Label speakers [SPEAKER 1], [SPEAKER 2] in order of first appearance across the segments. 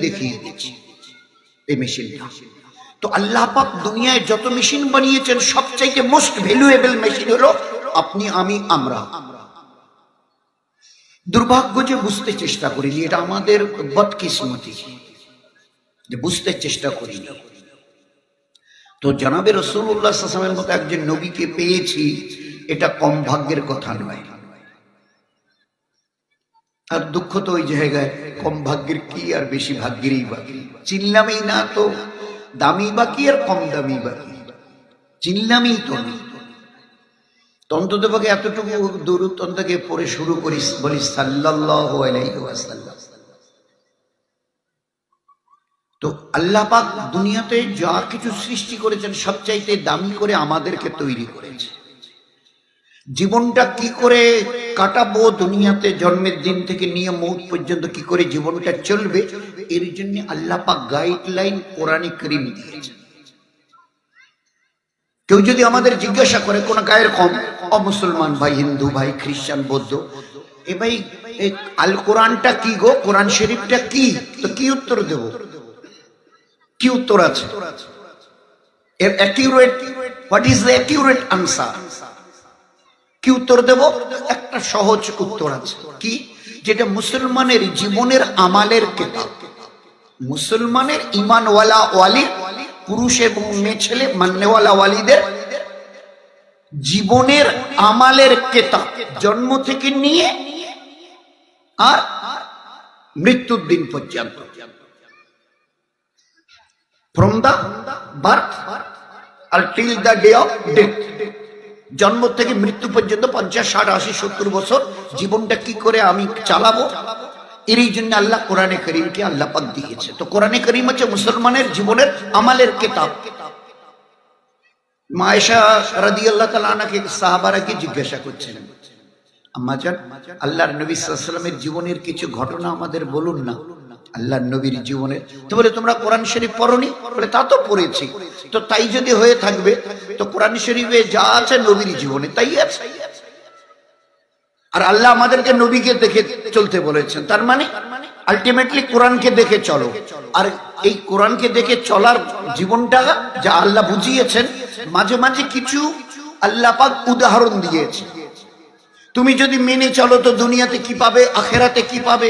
[SPEAKER 1] দেখিয়ে দিচ্ছি এই মেশিনটা। তো আল্লাহ পাক দুনিয়ায় যত মেশিন বানিয়েছেন, সবচাইতে মোস্ট ভ্যালুয়েবল মেশিন হলো আপনি, আমি, আমরা। দুর্ভাগ্য যে বুঝতে চেষ্টা করিনি, এটা আমাদের বদকিসমতি। যে বুঝতে চেষ্টা করিনি। তো জানাবে রসুল্লাহ সাসমের মতো একজন নবীকে পেয়েছি, এটা কম ভাগ্যের কথা নয়। আর দুঃখ তো ওই জায়গায় কম ভাগ্যের কি আর বেশি ভাগ্যেরই বাকি চিনলামই না তো, দামি বাকি আর কম দামি বাকি চিনলামই তো না। তো অন্তত পক্ষে এতটুকু দূরত অন্তকে পড়ে শুরু করিস বলি ওয়াসাল্লাম। তো আল্লাহ পাক দুনিয়াতে যা কিছু সৃষ্টি করেছেন, সবচাইতে দামি করে আমাদেরকে তৈরি করেছে। জীবনটা কি করে কাটাবো? দুনিয়াতে জন্মের দিন থেকে নিয়ে মৌত পর্যন্ত কি করে জীবনটা চলবে? এর জন্য আল্লাহ পাক গাইডলাইন কোরআনে করিম দিয়েছে কেউ যদি আমাদের জিজ্ঞাসা করে, কোন গায়ের কম? অমুসলমান ভাই, হিন্দু ভাই, খ্রিস্টান, বৌদ্ধ। এ ভাই আল কোরআনটা কি গো? কোরআন শরীফটা কি? তো কি উত্তর দেব? কি উত্তর আছে? এর accurate what is the accurate answer কি উত্তর দেব? একটা সহজ উত্তর আছে। কি? যেটা মুসলমানের জীবনের আমালের কেতাব। মুসলমানের ইমানওয়ালা ওয়ালি, পুরুষ এবং মেয়ে ছেলে, মান্যওয়ালা ওয়ালিদের জীবনের আমালের কেতাব। জন্ম থেকে নিয়ে আর মৃত্যুর দিন পর্যন্ত। From the birth R till the day of death জন্ম থেকে মৃত্যু পর্যন্ত পঞ্চাশ, ষাট, আশি, সত্তর বছর জীবনটা কি করে আমি চালাবো? এরই জন্য আল্লাহ কোরআনে করিমকে আল্লাহ পাক দিয়েছে। তো কোরআনে করিম হচ্ছে মুসলমানের জীবনের আমালের কেতাব। মায়েশা রাদি আল্লাহ তালাকে সাহাবারা কি জিজ্ঞাসা করছেন আম্মাজান আল্লাহর নবী সাল্লামের জীবনের কিছু ঘটনা আমাদের বলুন না। আল্লাহর নবীর জীবনের তো বলে, তোমরা কোরআন শরীফ পড়নি? বলে, তা তো পড়েছি। তো তাই যদি হয়ে থাকবে, তো কোরআন শরীফে যা আছে নবীর জীবনে, তাই আছে। আর আল্লাহ আমাদেরকে নবীকে দেখে চলতে বলেছেন। তার মানে আলটিমেটলি কোরআনকে দেখে চলো। আর এই কোরআনকে দেখে চলার জীবনটা যা আল্লাহ বুঝিয়েছেন, মাঝে মাঝে কিছু আল্লাহ পাক উদাহরণ দিয়েছে তুমি যদি মেনে চলো তো দুনিয়াতে কি পাবে, আখেরাতে কি পাবে?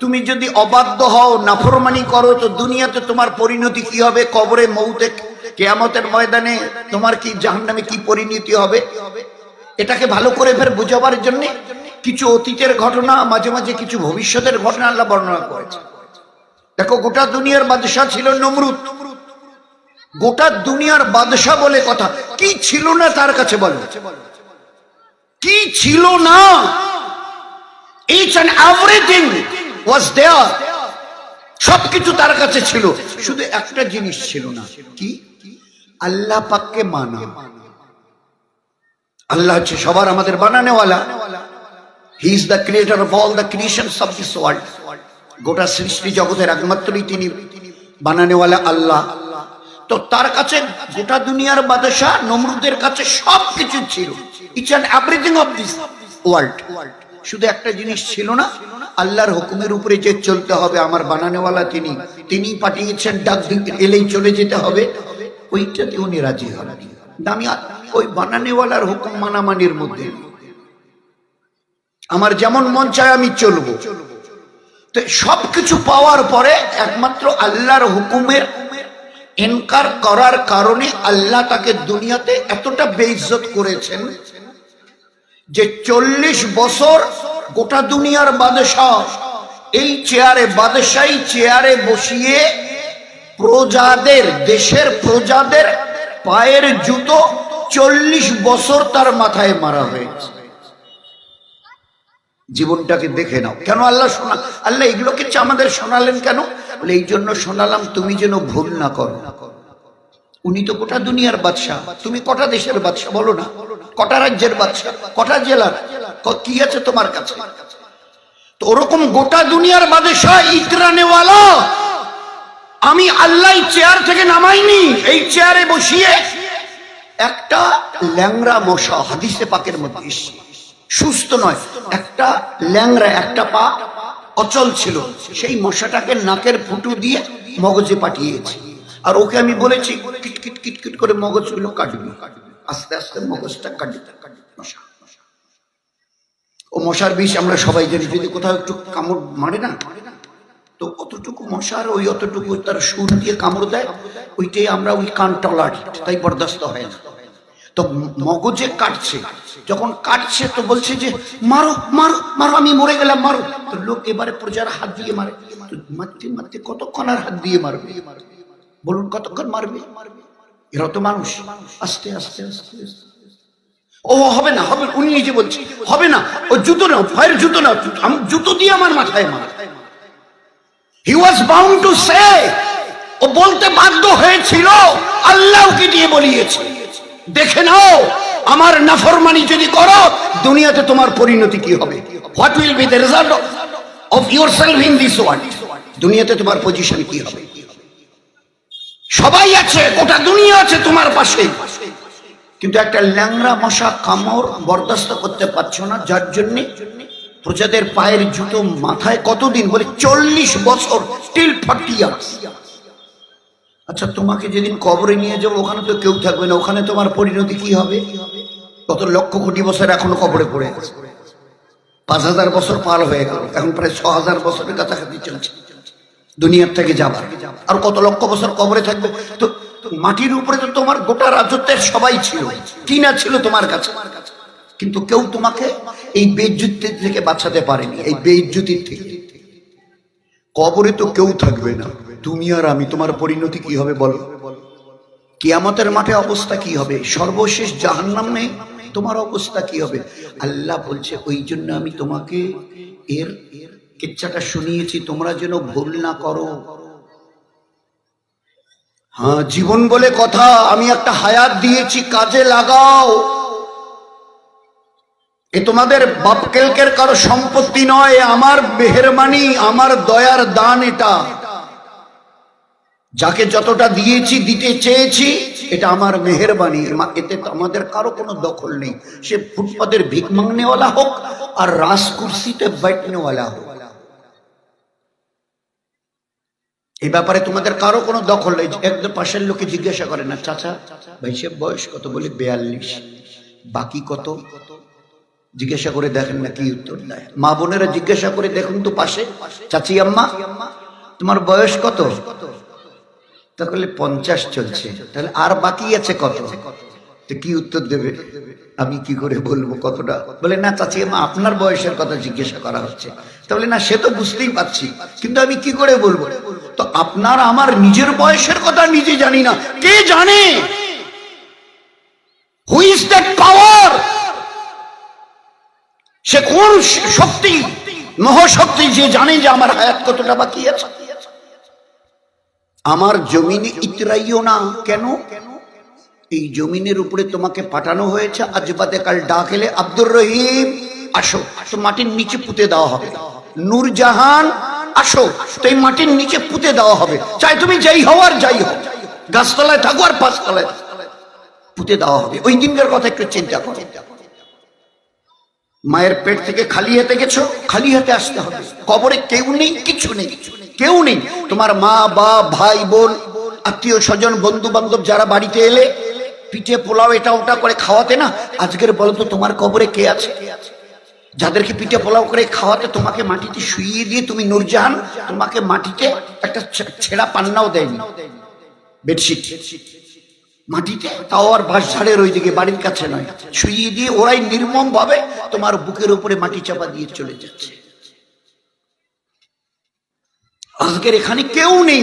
[SPEAKER 1] তুমি যদি অবাধ্য হও, নাফরমানি করো, তো দুনিয়াতে তোমার পরিণতি কি হবে? কবরে মৌতে, কেয়ামতের ময়দানে তোমার কি জাহান্নামে কি পরিণতি হবে? এটাকে ভালো করে ফের বুঝাবার জন্য কিছু অতীতের ঘটনা, মাঝে মাঝে কিছু ভবিষ্যতের ঘটনা আল্লাহ বর্ণনা করেছে। দেখো, গোটা দুনিয়ার বাদশাহ ছিল নমরুদ। গোটা দুনিয়ার বাদশাহ বলে কথা। কি ছিল না তার কাছে বলো। কি ছিল না? Each and everything was there সবকিছু তার কাছে ছিল। শুধু একটা জিনিস ছিল না। কি? আল্লাহ পাককে মানা। আল্লাহ হচ্ছে সবার আমাদের বানানেওয়ালা। He is the creator of all the creations of this world গোটা সৃষ্টি জগতের একমাত্রই তিনি। বানানেওয়ালা আল্লাহ। তো তার কাছে গোটা দুনিয়ার বাদশাহ নমরুদের কাছে সব কিছু ছিল। Each and everything of this world শুধু একটা জিনিস ছিল না, আল্লাহর হুকুমের উপরে যে চলতে হবে, আমার বানানেওয়ালা তিনি তিনি পাঠিয়েছেন, ডাক এলেই চলে যেতে হবে। ওইটাতে উনি রাজি হন। আমি ওই বানানেওয়ালার হুকুম মানামানির মধ্যে। আমার যেমন মন চায় আমি চলবো। তো সবকিছু পাওয়ার পরে একমাত্র আল্লাহর হুকুমের এনকার করার কারণে আল্লাহ তাকে দুনিয়াতে এতটা বেইজ্জত করেছেন যে চল্লিশ বছর গোটা দুনিয়ার বাদশাহ এই চেয়ারে, বাদশাহী চেয়ারে বসিয়ে প্রজাদের, দেশের প্রজাদের পায়ের জুতো চল্লিশ বছর তার মাথায় মারা হয়েছে। জীবনটাকে দেখে নাও। কেন আল্লাহ শোনা আল্লাহ এগুলোকে আমাদের শোনালেন কেন? বলে, এই জন্য শোনালাম তুমি যেন ভুল না করো। উনি তো গোটা দুনিয়ার বাদশাহ। তুমি কটা দেশের বাদশাহ বলো না? কটা রাজ্যের বাদশাহ? কটা জেলার? কি আছে তোমার কাছে? তো ওরকম গোটা দুনিয়ার বাদশাহ ইতরানেওয়ালা আমি আল্লাহ চেয়ার থেকে নামাইনি, এই চেয়ারে বসিয়ে একটা ল্যাংরা মশা হাদিসে পাকের মধ্যে সুস্থ নয়, একটা ল্যাংরা একটা পা অচল ছিল। সেই মশাটাকে নাকের ফুটু দিয়ে মগজে পাঠিয়েছি। আর ওকে আমি বলেছি, কিট কিট কিট কিট করে মগজগুলো কাটবি। আস্তে আস্তে মগজটা কাটবে মশা। ও মশার বিষ আমরা সবাই জানি, যদি কোথাও একটু কামড় মারে না, তো অতটুকু মশার ওই অতটুকু তার সুর দিয়ে কামড় দেয়, ওইটাই আমরা ওই কান টলাট তাই বরদাস্ত হয় না। তো মগজে কাটছে। যখন কাটছে তো বলছে যে, মারো মারো মারো, আমি মরে গেলাম, মারো। তো লোক এবারে প্রজার হাত দিয়ে মারে। মারতে মারতে কতক্ষণ আর হাত দিয়ে মারবে? বলুন, কতক্ষণ মারবে? এরা তো মানুষ। আস্তে আস্তে আস্তে ও হবে না, হবে উনি নিজে বলছে, হবে না, ও জুতো নাও, ভয়ের জুতো নাও, আমি জুতো দিয়ে আমার মাথায় মার। হি ওয়াজ বাউন্ড টু সে ও বলতে বাধ্য হয়েছিল আল্লাহ ওকে দিয়ে বলিয়েছে। দেখে নাও, আমার নাফরমানি যদি করো, দুনিয়াতে তোমার পরিণতি কি হবে? What will be the result of yourself in this world দুনিয়াতে তোমার পজিশন কি হবে? সবাই আছে, গোটা দুনিয়া আছে তোমার পাশে। কিন্তু একটা ল্যাংড়া মশা কামড় বরদাস্ত করতে পারছ না, যার জন্য প্রজাদের পায়ের জুতো মাথায় কতদিন বলে চল্লিশ বছর টিল ফর্টি ইয়ার্স আচ্ছা তোমাকে যেদিন কবরে নিয়ে যাব, ওখানে তো কেউ থাকবে না। ওখানে তোমার পরিণতি কি হবে? কত লক্ষ কোটি বছর এখনও কবরে পড়ে আছে। পাঁচ হাজার বছর পার হয়ে গেল। এখন প্রায় ছ হাজার বছরের কাছাকাছি চলছে। দুনিয়ার থেকে যাবার। আর কত লক্ষ বছর কবরে থাকবে? তো মাটির উপরে তো তোমার গোটা রাজত্বের সবাই ছিল। কিনা ছিল তোমার কাছে। কিন্তু কেউ তোমাকে এই বেজ্জুতি থেকে বাঁচাতে পারেনি, এই বেজ্জুতির থেকে। কবরে তো কেউ থাকবে না। তুমি আর আমি তোমার পরিণতি কি হবে বলো? কিয়ামতের মাঠে অবস্থা কি হবে? সর্বশেষ জাহান্নামে তোমার অবস্থা কি হবে? আল্লাহ বলছে, ওই জন্য আমি তোমাকে এর কিচ্ছাটা শুনিয়েছি, তোমরা যেন ভুল না করো। হ্যাঁ জীবন বলে কথা, আমি একটা হায়াত দিয়েছি, কাজে লাগাও। এ তোমাদের বাপকেলকের কারও সম্পত্তি নয় আমার মেহরবানি, আমার দয়ার দান এটা। যাকে যতটা দিয়েছি, দিতে চেয়েছি, এটা আমার মেহরবানি। এতে আমাদের কারও কোনো দখল নেই। সে ফুটপাতের ভিক মাংনেওয়ালা হোক আর রাস কুর্সিতে বেটনেওয়ালা হোক। এই ব্যাপারে তোমাদের কারও কোনো দখল নেই। একদম পাশের লোকে জিজ্ঞাসা করে না, চাচা, ভাই সে বয়স কত? বলি, বেয়াল্লিশ। বাকি কত? জিজ্ঞাসা করে দেখেন না কি উত্তর দেয়। মা বোনেরা জিজ্ঞাসা করে, দেখুন তো পাশে, চাচি আম্মা, তোমার বয়স কত? তাহলে পঞ্চাশ চলছে। তাহলে আর বাকি আছে কত? কি উত্তর দেবে? আমি কি করে বলব কতটা? বলে, না চাচি মা আপনার বয়সের কথা জিজ্ঞাসা করা হচ্ছে। তাহলে না, সে তো বুঝতেই পারছি, কিন্তু আমি কি করে বলব? তো আপনার আমার নিজের বয়সের কথা নিজে জানি না। কে জানে? পাওয়ার সে কোন শক্তি, মহাশক্তি যে জানে যে আমার হায়াত কতটা বাকি আছে? আমার জমিনে ইতরাইও না, কেন? এই জমিনের উপরে তোমাকে পাঠানো হয়েছে, আজ বাদে কাল ডাক এলে আব্দুর রহিম, আসো মাটির নিচে পুঁতে দেওয়া হবে। নূরজাহান, আসো, তো এই মাটির নিচে পুঁতে দেওয়া হবে। চাই তুমি যাই হও আর যাই হও। গাছতলায় থাকো আর পাঁচতলায় পুঁতে দেওয়া হবে। ওই দিনকার কথা একটু চিন্তা করো। মায়ের পেট থেকে খালি হাতে গেছো, খালি হাতে আসতে হবে। কবরে কেউ নেই, কিছু নেই। কেউ নেই। তোমার মা বা ভাই, বোন, আত্মীয় স্বজন বন্ধু বান্ধব যারা বাড়িতে এলে, পিঠে পোলাও এটা ওটা করে খাওয়াতে না, আজকের বলো তো তোমার কবরে কে আছে? যাদেরকে পিঠে পোলাও করে খাওয়াতে তোমাকে মাটিতে শুইয়ে দিয়ে তুমি নূরজাহান, তোমাকে মাটিতে একটা ছেঁড়া পান্নাও দেয়নি। বেডশিট। মাটিতে? তাও আর বাঁশ ঝাড়ের ওইদিকে, বাড়ির কাছে নয়। শুইয়ে দিয়ে ওরাই নির্মম ভাবে তোমার বুকের উপরে মাটি চাপা দিয়ে চলে যাচ্ছে। আজকের এখানে কেউ নেই।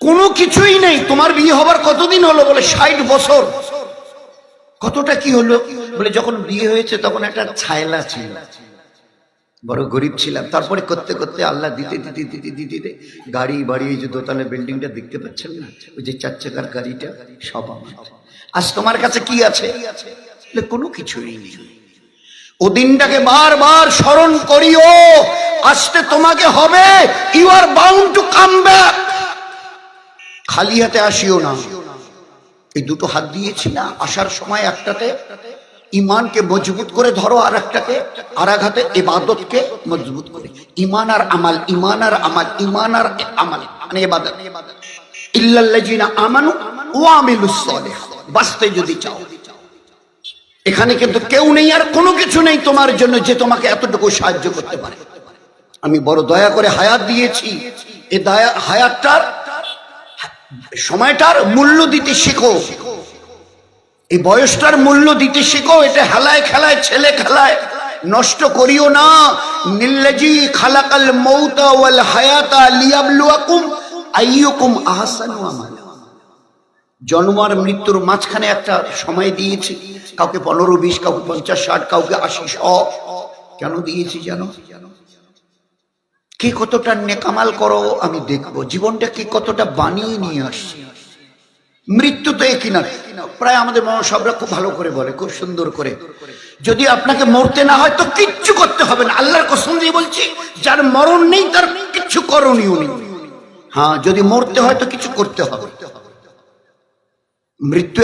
[SPEAKER 1] কোনো কিছুই নেই। তোমার বিয়ে হবার কতদিন হলো বলে? ষাট বছর। কতটা কি হলো? বলে যখন বিয়ে হয়েছে তখন একটা ছায়লা ছিল। বড় গরিব ছিলাম। তারপরে করতে করতে আল্লাহ দিতে দিতে দিতে দিতে দিতে গাড়ি, বাড়ি যে দোতলা বিল্ডিংটা দেখতে পাচ্ছেন না? ওই যে চার চাকার গাড়িটা, সব আজ তোমার কাছে কি আছে? কোনো কিছুই নেই। ও দিনটাকে বারবার স্মরণ করিও। আসতে তোমাকে হবে। You are bound to come back খালি হাতে আসিও না। এই দুটো হাত দিয়েছি না, আসার সময় একটাতে। ইমানকে মজবুত করে ধরো আর একটাকে আর আঘাতে ইবাদতকে মজবুত করে। ইমান আর আমাল ইমান আর আমাল ইমান আর আমাল মানে ইবাদত ইল্লাল্লাযিনা আমানু ওয়া আমিলুস সালিহাত বাঁচতে যদি চাও। এখানে কিন্তু কেউ নেই আর কোনো কিছু নেই তোমার জন্য যে তোমাকে এতটুকু সাহায্য করতে পারে। আমি বড় দয়া করে হায়াত দিয়েছি। এই দয়া হায়াতটার সময়টার মূল্য দিতে শেখো। এই বয়সটার মূল্য দিতে শেখো, এটা হেলায় খেলায়, ছেলে খেলায়। নষ্ট করিও না। নিল্লাজি খালাকাল মৌতা ওয়াল হায়াতা লিয়াবলুয়াকুম আইয়ুকুম আহসানু আমালা। জন্ম মৃত্যুর মাঝখানে একটা সময় দিয়েছি। কাউকে পনেরো, বিশ, কাউকে পঞ্চাশ, ষাট, কাউকে আশি, শ। কেন দিয়েছি জানো? কে কতটা নেকামাল করো, আমি দেখব। জীবনটা কে কতটা বানিয়ে নিয়ে আসছি। মৃত্যু তো একই না। প্রায় আমাদের মহাসবরা খুব ভালো করে বলে, খুব সুন্দর করে। যদি আপনাকে মরতে না হয়, তো কিচ্ছু করতে হবে না। আল্লাহর কসম দিয়ে বলছি, যার মরণ নেই, তার কিচ্ছু করণীয় নেই। হ্যাঁ যদি মরতে হয়, তো কিছু করতে হবে। মৃত্যু